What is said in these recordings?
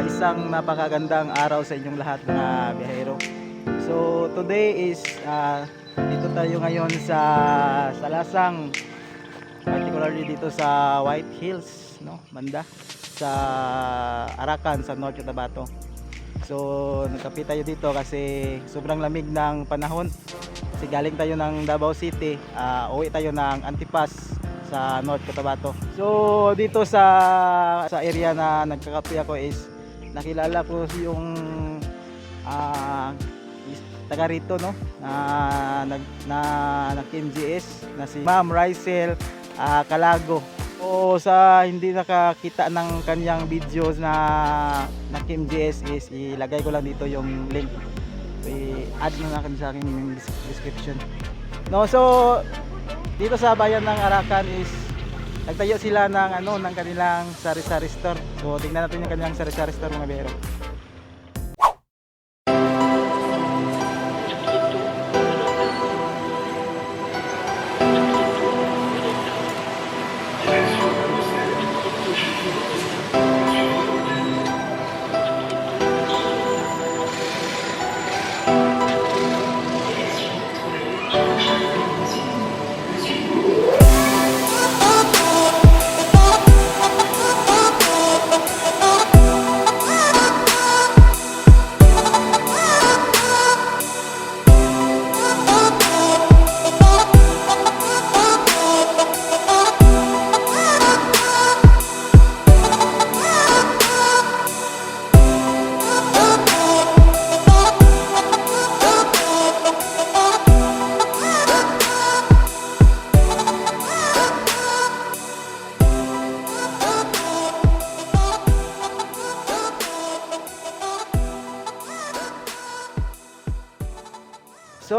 isang napakagandang araw sa inyong lahat mga biyahero. So today is ah, dito tayo ngayon sa Salasang particularly dito sa White Hills no banda sa Arakan sa North Cotabato. So nagkape tayo dito kasi sobrang lamig ng panahon. Kasi galing tayo ng Davao City, ah, uwi tayo ng Antipas sa North Cotabato. So dito sa sa area na nagkakape ako is nakilala ko yung ah is- taga rito no na nag na nag MGS na si Ma'am Rysel ah, Calago. O sa hindi nakakita ng kanyang videos na na MGS is ilagay ko lang dito yung link. So, i-add na natin sa aking des- description. No, so dito sa bayan ng Arakan is nagtayo sila ng ano ng kanilang sari-sari store. So tingnan natin yung kanilang sari-sari store mga bero.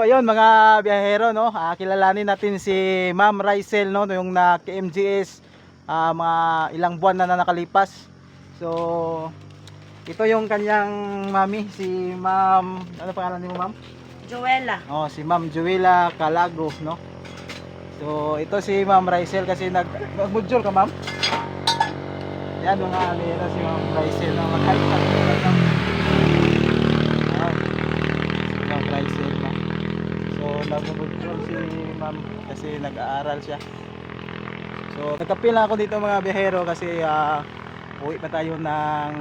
Ayun mga biyahero no, ah, kilalanin natin si Ma'am Rysel no, yung na KMGS ah, mga ilang buwan na, na nakalipas. So ito yung kanyang mami si Ma'am ano pangalan niyo Ma'am? Joella. Oh, si Ma'am Juela Calago no. So ito si Ma'am Rysel kasi nag nagmudjol ka Ma'am. Yan mga biyahero si Ma'am Rysel no, mag-hype sa Ayan. Si Ma'am Rysel no. So nagmudjol si Ma'am kasi nag-aaral siya. So nagkape lang ako dito mga biyahero kasi ah, uwi pa tayo ng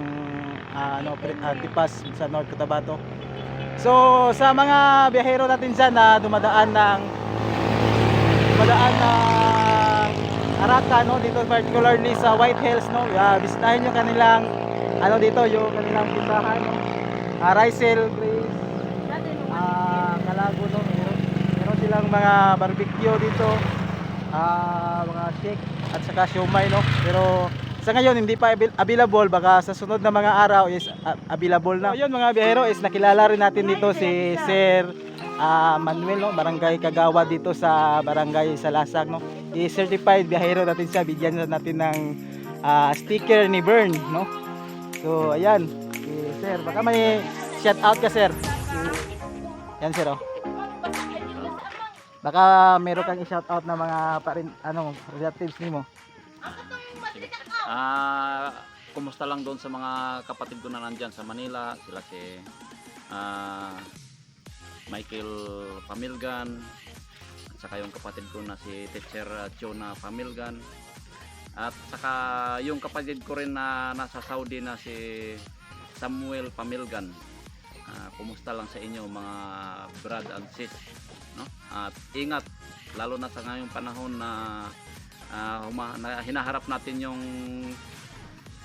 ah, ano, Antipas sa North Cotabato. So sa mga biyahero natin dyan na dumadaan ng dumadaan ng Arakan no dito particularly sa White Hills no yeah, bisitahin yung kanilang ano dito yung kanilang pisahan no uh, Rysel Grace ah Calago no silang mga barbecue dito ah mga shake at saka siomay no pero sa ngayon hindi pa avail- available baka sa sunod na mga araw is ah, available na. So, yun mga biyahero is nakilala rin natin dito si Sir ah, Manuel no, Barangay Kagawa dito sa Barangay Salasag no. I-certified biyahero natin siya, bigyan na natin ng ah, sticker ni Bern no. So ayan, si Sir, baka may shout out ka Sir. Yan Sir oh. Baka meron kang i-shout out na mga parin, ano, relatives nimo. Ah, kumusta lang doon sa mga kapatid ko na nandyan sa Manila, sila si ah, Michael Pamilgan, at saka yung kapatid ko na si Teacher Chona Pamilgan, at saka yung kapatid ko rin na nasa Saudi na si Samuel Pamilgan. Ah, kumusta lang sa inyo mga brad and sis, no? At ingat lalo na sa ngayong panahon na ah, huma- na hinaharap natin yung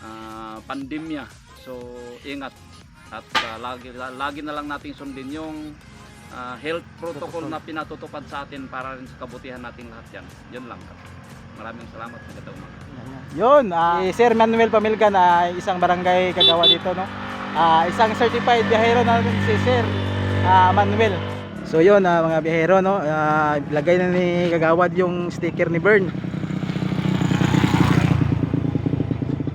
ah, pandemya. So ingat at ah, lagi lagi na lang nating sundin yung ah, health protocol na pinatutupad sa atin para rin sa kabutihan nating lahat yan. Yun lang. Maraming salamat. Magandang umaga. Yun, ah, si Sir Manuel Pamilgan na isang barangay kagawa dito no. Ah, isang certified biyahero na rin si Sir ah, Manuel. So yun ah, mga biyahero no, ah, lagay na ni Kagawad yung sticker ni Bern.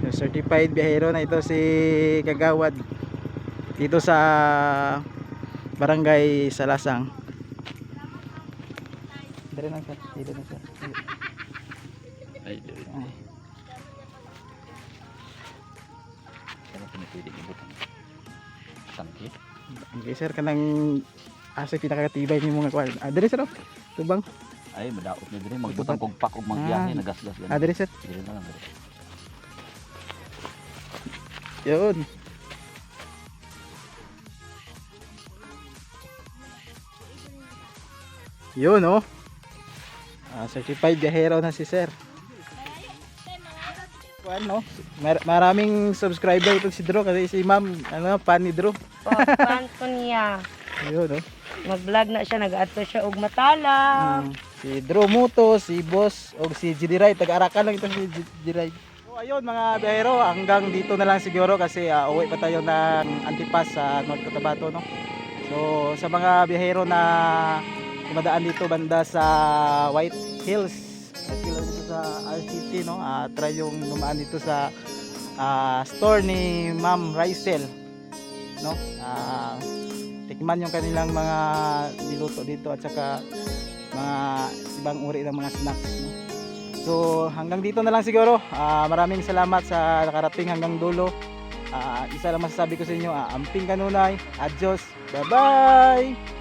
Yung certified biyahero na ito si Kagawad dito sa barangay Salasang. Dire na sir, dito na sir. Ay, Ay. Sarap pwede ibutang. Tangki. Okay sir, kanang asa pinakatibay ni mga kwan. Ah, diri sir. oh. Tubang. Ay, madaot na diri. Magbutang kog pak ug magbiyahe, Ah. nagasgas Ah, diri sir. Dili na lang diri. Yun. Yun oh. Ah, certified biyahero na si sir. Ano, mar- maraming subscriber ito si Drew kasi si ma'am, ano, fan ni Drew. Oh, fan ko niya. Yun oh. Mag-vlog na siya, nag-ato siya og matala. Mm, si Drew Muto, si Boss, o si Jidiray. Taga-arakan lang ito si Jidiray. So ayun mga biyahero, hanggang dito na lang siguro kasi ah, uwi pa tayo ng Antipas sa North Cotabato. No? So sa mga biyahero na dumadaan dito banda sa White Hills, White Hills dito sa RCT, no? Ah, try yung dumaan dito sa ah, store ni Ma'am Rysel. No? Ah, tikman yung kanilang mga niluto dito at saka mga ibang uri ng mga snacks. No? So hanggang dito na lang siguro. Ah, maraming salamat sa nakarating hanggang dulo. Ah, isa lang masasabi ko sa inyo, ah, amping kanunay. Adios. Bye-bye!